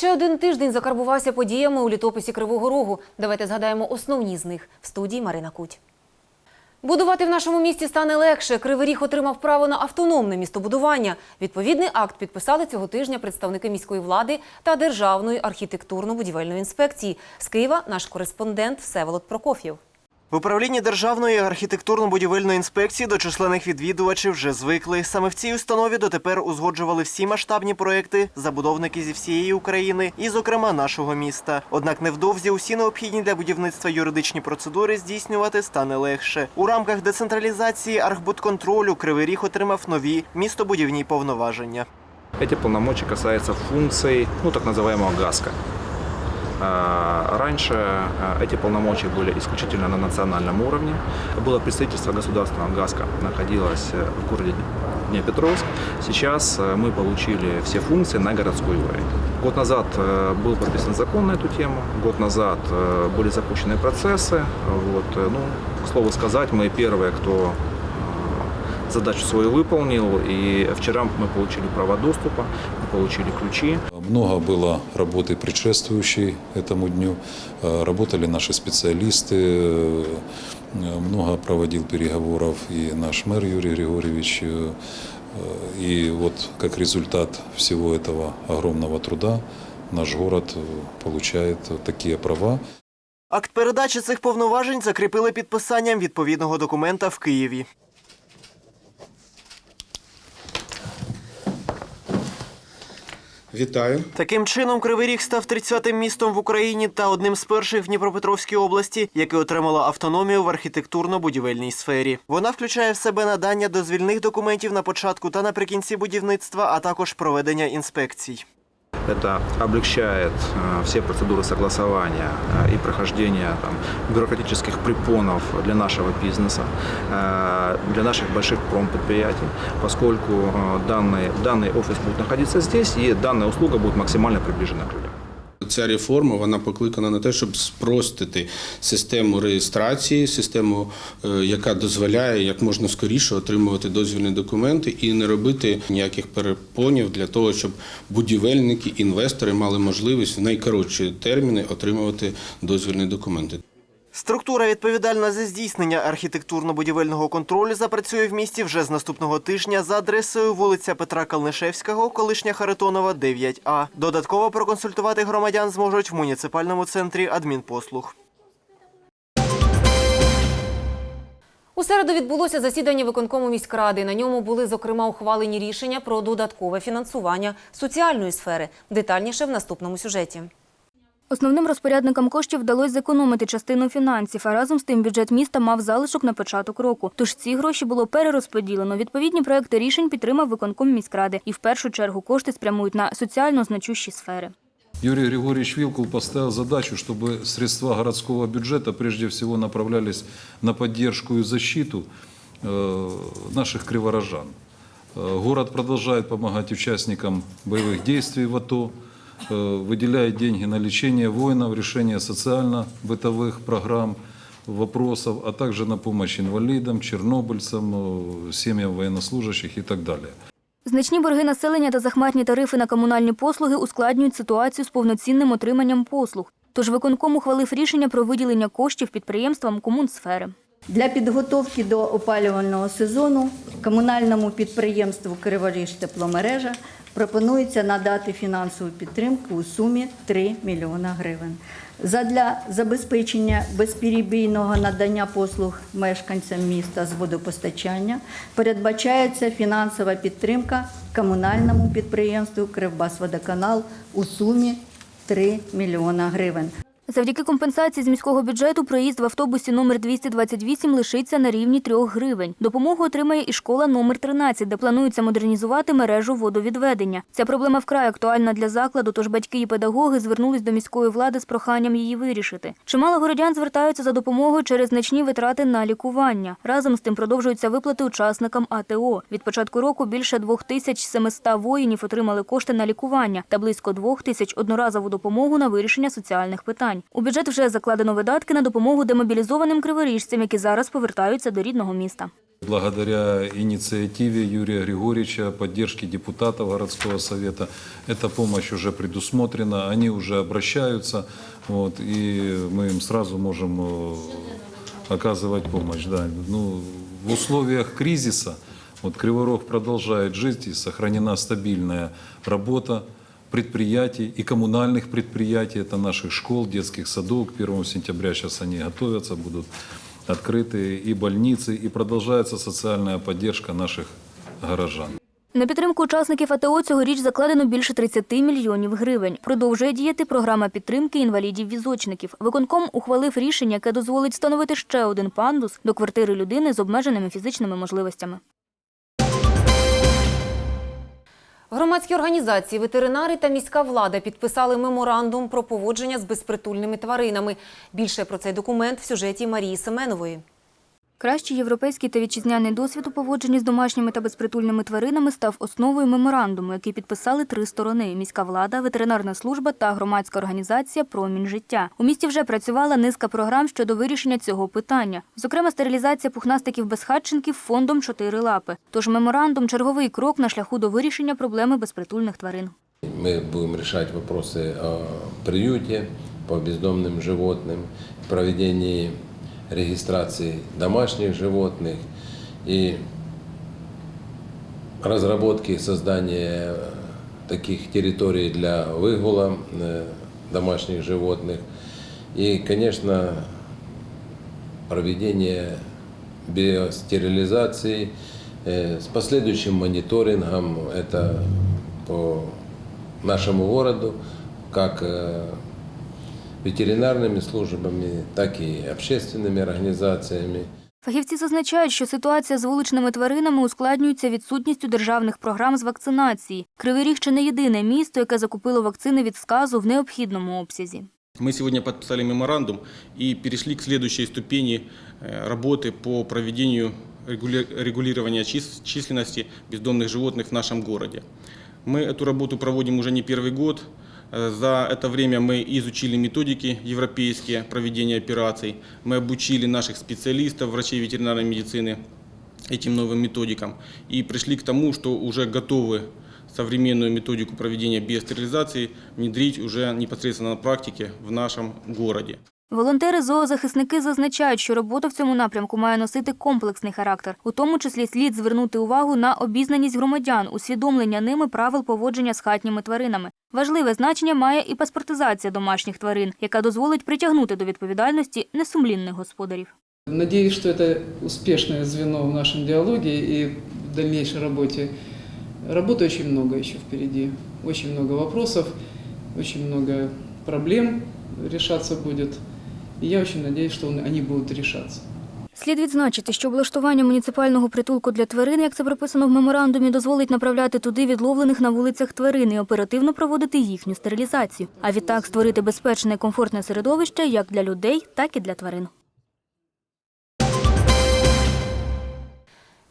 Ще один тиждень закарбувався подіями у літописі Кривого Рогу. Давайте згадаємо основні з них. В студії Марина Куть. Будувати в нашому місті стане легше. Кривий Ріг отримав право на автономне містобудування. Відповідний акт підписали цього тижня представники міської влади та Державної архітектурно-будівельної інспекції. З Києва наш кореспондент Всеволод Прокоф'єв. В управлінні Державної архітектурно-будівельної інспекції до численних відвідувачів вже звикли. Саме в цій установі дотепер узгоджували всі масштабні проекти забудовники зі всієї України і, зокрема, нашого міста. Однак невдовзі усі необхідні для будівництва юридичні процедури здійснювати стане легше. У рамках децентралізації архбудконтролю Кривий Ріг отримав нові містобудівні повноваження. Эти полномочия касаются функций, ну, так называемого ГАСКа. А, Раньше а, эти полномочия были исключительно на национальном уровне. Было представительство государственного ГАСКа, находилось э, в городе Днепропетровск. Сейчас э, мы получили все функции на городской уровень. Год назад э, был подписан закон на эту тему, год назад э, были запущены процессы. Вот, э, ну, к слову сказать, мы первые, кто э, задачу свою выполнил, и вчера мы получили права доступа, мы получили ключи. Много было работы предшествующей этому дню. Э, Работали наши специалисты, э, много проводил переговоров и наш мэр Юрий Григорьевич. Э, И вот как результат всего этого огромного труда наш город э, получает такие права. Акт передачі цих повноважень закріпили підписанням відповідного документа в Києві. Вітаю. Таким чином, Кривий Ріг став 30-тим містом в Україні та одним з перших в Дніпропетровській області, яке отримало автономію в архітектурно-будівельній сфері. Вона включає в себе надання дозвільних документів на початку та наприкінці будівництва, а також проведення інспекцій. Это облегчает э, все процедуры согласования э, и прохождения там, бюрократических препонов для нашего бизнеса, э, для наших больших промпредприятий, поскольку данный, данный офис будет находиться здесь, и данная услуга будет максимально приближена к людям. Ця реформа вона покликана на те, щоб спростити систему реєстрації, систему, е, яка дозволяє як можна скоріше отримувати дозвільні документи і не робити ніяких перепонів для того, щоб будівельники, інвестори мали можливість в найкоротші терміни отримувати дозвільні документи. Структура відповідальна за здійснення архітектурно-будівельного контролю запрацює в місті вже з наступного тижня за адресою вулиця Петра Калнишевського, колишня Харитонова, 9А. Додатково проконсультувати громадян зможуть в муніципальному центрі адмінпослуг. У середу відбулося засідання виконкому міськради. На ньому були зокрема ухвалені рішення про додаткове фінансування соціальної сфери. Детальніше в наступному сюжеті. Основним розпорядникам коштів вдалося зекономити частину фінансів, а разом з тим бюджет міста мав залишок на початок року. Тож ці гроші було перерозподілено. Відповідні проекти рішень підтримав виконком міськради. І в першу чергу кошти спрямують на соціально значущі сфери. Юрий Григорьевич Вилкул поставил задачу, чтобы средства городского бюджета прежде всего направлялись на поддержку и защиту э, наших криворожан. Э, Город продолжает помогать участникам боевых действий в АТО, э, выделяет деньги на лечение воинов, решение социально-бытовых программ, вопросов, а также на помощь инвалидам, чернобыльцам, э, семьям военнослужащих и так далее. Значні борги населення та захмарні тарифи на комунальні послуги ускладнюють ситуацію з повноцінним отриманням послуг. Тож виконком ухвалив рішення про виділення коштів підприємствам комунсфери. Для підготовки до опалювального сезону комунальному підприємству Криворіж тепломережа пропонується надати фінансову підтримку у сумі 3 мільйона гривень. Задля забезпечення безперебійного надання послуг мешканцям міста з водопостачання передбачається фінансова підтримка комунальному підприємству Кривбасводоканал у сумі 3 мільйона гривень. Завдяки компенсації з міського бюджету проїзд в автобусі номер 228 лишиться на рівні 3 гривень. Допомогу отримає і школа номер 13, де планується модернізувати мережу водовідведення. Ця проблема вкрай актуальна для закладу, тож батьки і педагоги звернулись до міської влади з проханням її вирішити. Чимало городян звертаються за допомогою через значні витрати на лікування. Разом з тим продовжуються виплати учасникам АТО. Від початку року більше 2700 воїнів отримали кошти на лікування та близько 2000 – одноразову допомогу на вирішення соціальних питань гривень. У бюджет вже закладено видатки на допомогу демобілізованим криворіжцям, які зараз повертаються до рідного міста. Благодаря инициативе Юрия Григорьевича, поддержке депутатов городского совета, эта помощь уже предусмотрена, они уже обращаются, вот, и мы им сразу можем э, оказывать помощь. Да. Ну, в условиях кризиса вот, Кривой Рог продолжает жить, и сохранена стабильная работа предприятий и коммунальных предприятий, это наших школ, детских садов. К 1 сентября сейчас они готовятся, будут открыты и больницы, и продолжается социальная поддержка наших горожан. На підтримку учасників АТО цьогоріч закладено більше 30 мільйонів гривень. Продовжує діяти програма підтримки інвалідів-візочників. Виконком ухвалив рішення, яке дозволить встановити ще один пандус до квартири людини з обмеженими фізичними можливостями. Громадські організації, ветеринари та міська влада підписали меморандум про поводження з безпритульними тваринами. Більше про цей документ в сюжеті Марії Семенової. Кращий європейський та вітчизняний досвід у поводженні з домашніми та безпритульними тваринами став основою меморандуму, який підписали три сторони: міська влада, ветеринарна служба та громадська організація Промінь життя. У місті вже працювала низка програм щодо вирішення цього питання. Зокрема, стерилізація пухнастиків-безхатченків фондом «Чотири лапи». Тож меморандум черговий крок на шляху до вирішення проблеми безпритульних тварин. Мы будем решать вопросы о приюте по бездомным животным, проведении регистрации домашних животных и разработки создания таких территорий для выгула э, домашних животных. И, конечно, проведение биостерилизации э, с последующим мониторингом. Это по нашему городу, как э, ветеринарными службами, так и общественными организациями. Фахівці зазначають, що ситуація з вуличними тваринами ускладнюється відсутністю державних програм з вакцинації. Кривий Ріг чи не єдине місто, яке закупило вакцини від сказу в необхідному обсязі. Мы сегодня подписали меморандум и перешли к следующей ступени э, работы по проведению регули- регулирования чис- численности бездомных животных в нашем городе. Мы эту работу проводим уже не первый год. Э, За это время мы изучили методики европейские проведения операций, мы обучили наших специалистов, врачей ветеринарной медицины этим новым методикам и пришли к тому, что уже готовы современную методику проведения биостерилизации внедрить уже непосредственно на практике в нашем городе. Волонтери-зоозахисники зазначають, що робота в цьому напрямку має носити комплексний характер. У тому числі слід звернути увагу на обізнаність громадян, усвідомлення ними правил поводження з хатніми тваринами. Важливе значення має і паспортизація домашніх тварин, яка дозволить притягнути до відповідальності несумлінних господарів. Надеюсь, что это успешное звено в нашем диалоге и в дальнейшей работе. Работы очень много еще впереди, очень много вопросов, очень много проблем решаться будет. И я очень надеюсь, что они будут решаться. Слід відзначити, що облаштування муніципального притулку для тварин, як це прописано в меморандумі, дозволить направляти туди відловлених на вулицях тварин і оперативно проводити їхню стерилізацію. А відтак створити безпечне і комфортне середовище як для людей, так і для тварин.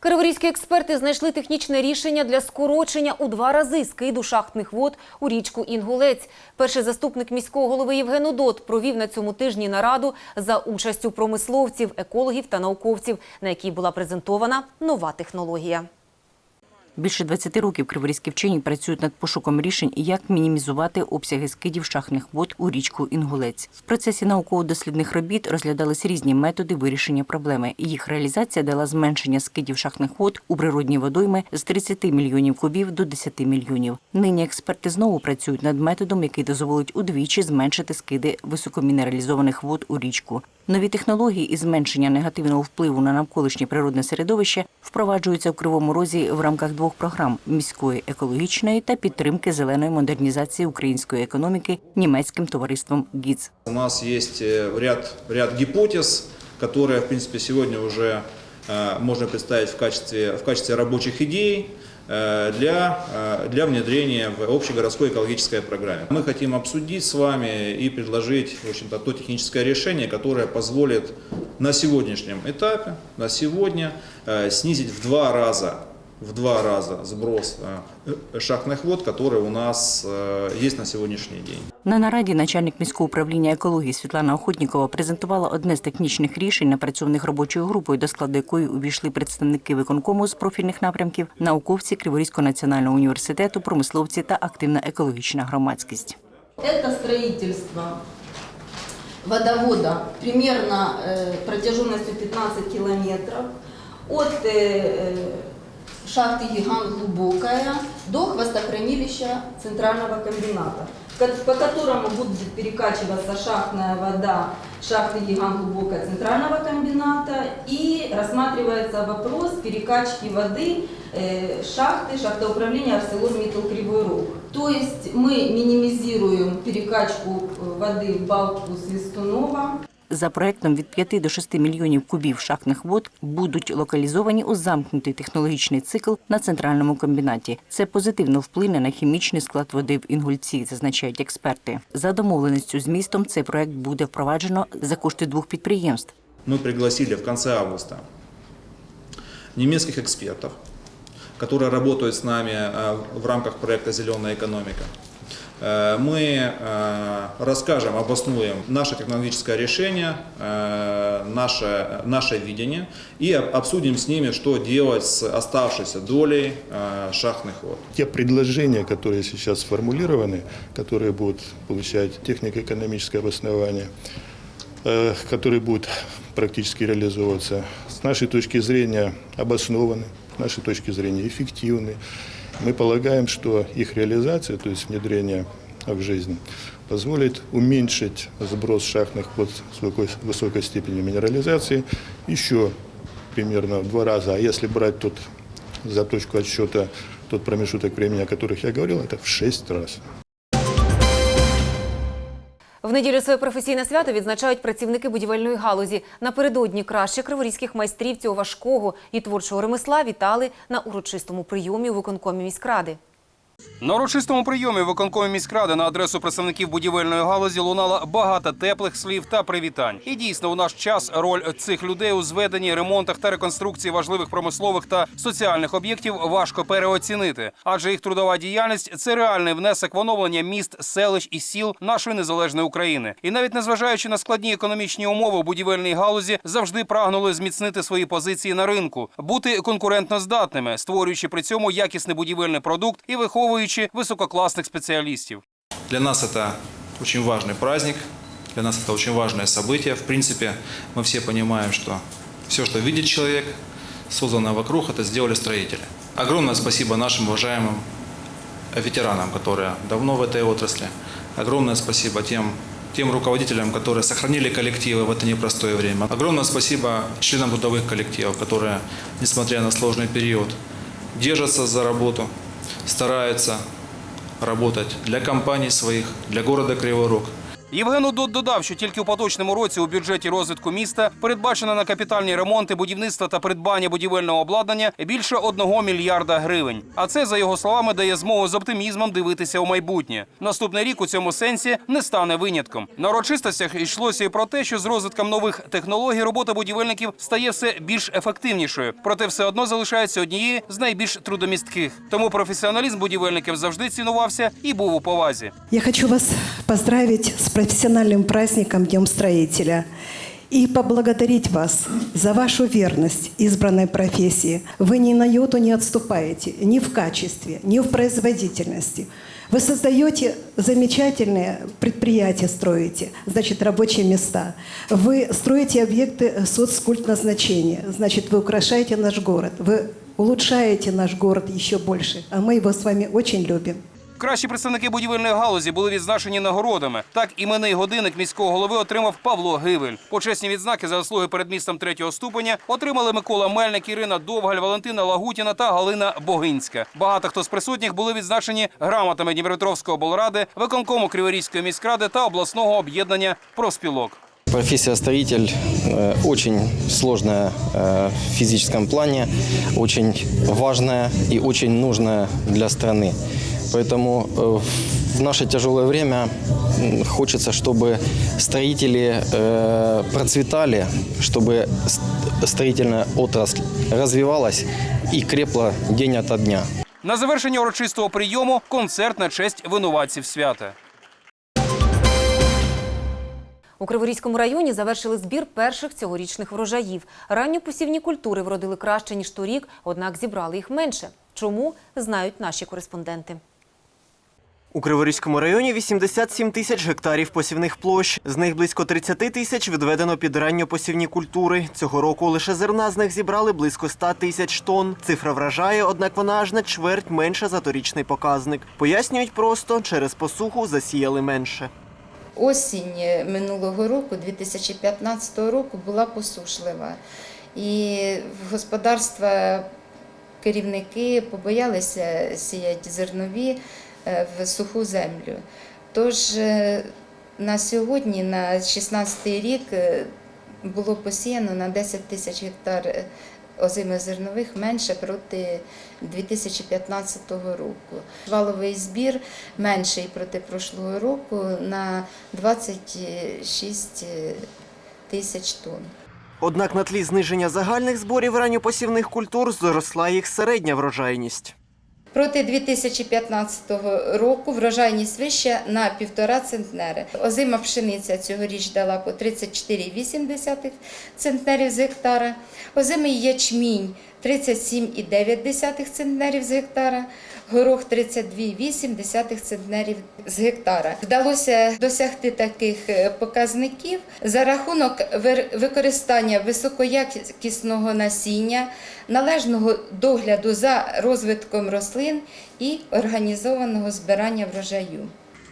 Криворізькі експерти знайшли технічне рішення для скорочення у два рази скиду шахтних вод у річку Інгулець. Перший заступник міського голови Євген Удот провів на цьому тижні нараду за участю промисловців, екологів та науковців, на якій була презентована нова технологія. Більше 20 років криворізькі вчені працюють над пошуком рішень, як мінімізувати обсяги скидів шахтних вод у річку Інгулець. В процесі науково-дослідних робіт розглядались різні методи вирішення проблеми. Їх реалізація дала зменшення скидів шахтних вод у природні водойми з 30 мільйонів кубів до 10 мільйонів. Нині експерти знову працюють над методом, який дозволить удвічі зменшити скиди високомінералізованих вод у річку. Нові технології і зменшення негативного впливу на навколишнє природне середовище впроваджуються в Кривому Розі в рамках двох програм міської екологічної та підтримки зеленої модернізації української економіки німецьким товариством ГІЦ. У нас есть э, ряд, ряд гипотез, которые, в принципе, сегодня уже э, можно представить в качестве, в качестве рабочих идей э, Для, э, для внедрения в общегородской экологической программе. Мы хотим обсудить с вами и предложить в общем-то, то техническое решение, которое позволит на сегодняшнем этапе, на сегодня, э, снизить в два раза в два раза сброс э, шахтных вод, который у нас э, есть на сегодняшний день. На нараді начальник міського управління екології Світлана Охотнікова презентувала одне з технічних рішень, напрацьованих робочою групою, до складу якої увійшли представники виконкому з профільних напрямків, науковці Криворізького національного університету, промисловці та активна екологічна громадськість. Это строительство водовода примерно э, протяженностью 15 километров от э, э, шахты Гигант Глубокая до хвостохранилища Центрального комбината, ко- по которому будет перекачиваться шахтная вода шахты Гигант Глубокая Центрального комбината и рассматривается вопрос перекачки воды э, шахты, шахтоуправления Арселормиттал Кривой Рог. То есть мы минимизируем перекачку э, воды в балку Свистунова. За проектом від 5 до 6 мільйонів кубів шахтних вод будуть локалізовані у замкнутий технологічний цикл на центральному комбінаті. Це позитивно вплине на хімічний склад води в Інгульці, зазначають експерти. За домовленістю з містом цей проект буде впроваджено за кошти двох підприємств. Мы пригласили в конце августа немецких экспертов, которые работают с нами э, в рамках проекта «Зеленая экономика». Э, Мы э, расскажем, обоснуем наше технологическое решение, э, наше, наше видение и об- обсудим с ними, что делать с оставшейся долей шахтных вод. те предложения, которые сейчас сформулированы, которые будут получать технико-экономическое обоснование, которые будут практически реализовываться, с нашей точки зрения обоснованы, с нашей точки зрения эффективны. Мы полагаем, что их реализация, то есть внедрение в жизнь, позволит уменьшить сброс шахтных вод с высокой- высокой степенью минерализации еще примерно в два раза. А если брать тот за точку отсчета тот промежуток времени, о которых я говорил, это в шесть раз. В неділю своє професійне свято відзначають працівники будівельної галузі. Напередодні кращих криворізьких майстрів цього важкого і творчого ремесла вітали на урочистому прийомі у виконкомі міськради. На урочистому прийомі виконкомі міськради на адресу представників будівельної галузі лунало багато теплих слів та привітань. І дійсно, у наш час роль цих людей у зведенні, ремонтах та реконструкції важливих промислових та соціальних об'єктів важко переоцінити, адже їх трудова діяльність це реальний внесок в оновлення міст, селищ і сіл нашої незалежної України. І навіть незважаючи на складні економічні умови будівельній галузі, завжди прагнули зміцнити свої позиції на ринку, бути конкурентноздатними, створюючи при цьому якісний будівельний продукт і виховуючи висококласних спеціалістів. Для нас это очень важный праздник, для нас это очень важное событие. В принципе, мы все понимаем, что все, что видит человек, созданное вокруг, это сделали строители. Огромное спасибо нашим уважаемым ветеранам, которые давно в этой отрасли. Огромное спасибо тем, тем руководителям, которые сохранили коллективы в это непростое время. Огромное спасибо членам трудовых коллективов, которые, несмотря на сложный период, держатся за работу, стараются работать для компаний своих, для города Кривой Рог. Євген Удот додав, що тільки у поточному році у бюджеті розвитку міста передбачено на капітальні ремонти, будівництва та придбання будівельного обладнання більше одного мільярда гривень. А це, за його словами, дає змогу з оптимізмом дивитися у майбутнє. Наступний рік у цьому сенсі не стане винятком. На урочистостях йшлося і про те, що з розвитком нових технологій робота будівельників стає все більш ефективнішою, проте все одно залишається однією з найбільш трудомістких. Тому професіоналізм будівельників завжди цінувався і був у повазі. Я хочу вас поздравить с профессиональным праздником Днем Строителя и поблагодарить вас за вашу верность избранной профессии. Вы ни на йоту не отступаете ни в качестве, ни в производительности. Вы создаете замечательные предприятия, строите, значит, рабочие места. Вы строите объекты соцкультназначения, значит, вы украшаете наш город, вы улучшаете наш город еще больше, а мы его с вами очень любим. Кращі представники будівельної галузі були відзначені нагородами. Так іменний годинник міського голови отримав Павло Гивель. Почесні відзнаки за заслуги перед містом третього ступеня отримали Микола Мельник, Ірина Довгаль, Валентина Лагутіна та Галина Богинська. Багато хто з присутніх були відзначені грамотами Дніпропетровської облради, виконкому Криворізької міськради та обласного об'єднання профспілок. Профессия строитель э, очень сложная э, в физическом плане, очень важная и очень нужная для страны. Поэтому э, в наше тяжелое время м, хочется, чтобы строители э, процветали, чтобы с- строительная отрасль развивалась и крепла день ото дня. На завершення урочистого прийому концерт на честь винуватців свята. У Криворізькому районі завершили збір перших цьогорічних врожаїв. Ранньопосівні культури вродили краще, ніж торік, однак зібрали їх менше. Чому, знають наші кореспонденти. У Криворізькому районі 87 тисяч гектарів посівних площ. З них близько 30 тисяч відведено під ранньопосівні культури. Цього року лише зерна з них зібрали близько 100 тисяч тонн. Цифра вражає, однак вона аж на чверть менша за торічний показник. Пояснюють просто, через посуху засіяли менше. Осінь минулого року, 2015 року, була посушлива. І в господарства керівники побоялися сіяти зернові е, в суху землю. Тож е, на сьогодні, на 16 рік, е, було посіяно на 10 тисяч гектар е, озимих зернових менше проти 2015 року. Валовий збір менший проти прошлого року на 26 тисяч тонн. Однак на тлі зниження загальних зборів ранньопосівних культур зросла їх середня врожайність. Проти 2015 року врожайність вища на півтора центнери. Озима пшениця цьогоріч дала по 34,8 центнерів з гектара. Озимий ячмінь 37,9 центнерів з гектара. Горох 32,8 центнерів з гектара. Вдалося досягти таких е, показників за рахунок використання високоякісного насіння, належного догляду за розвитком рослин і організованого збирання врожаю.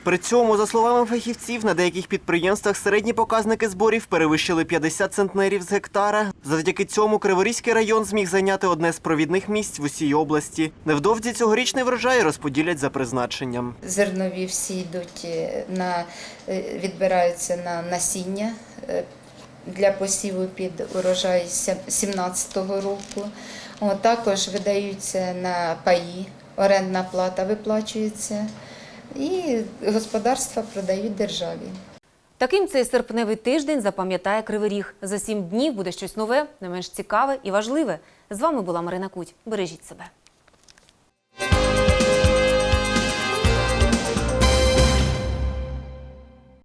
При цьому, за словами фахівців, на деяких підприємствах середні показники зборів перевищили 50 центнерів з гектара. Завдяки цьому Криворізький район зміг зайняти одне з провідних місць в усій області. Невдовзі цьогорічний врожай розподілять за призначенням. Зернові всі йдуть е, на е, відбираються на насіння е, для посіву під урожай 2017 року. О, також видаються на паї, орендна плата виплачується, і господарства продають державі. Таким цей серпневий тиждень запам'ятає Кривий Ріг. За сім днів буде щось нове, не менш цікаве і важливе. З вами була Марина Куть. Бережіть себе.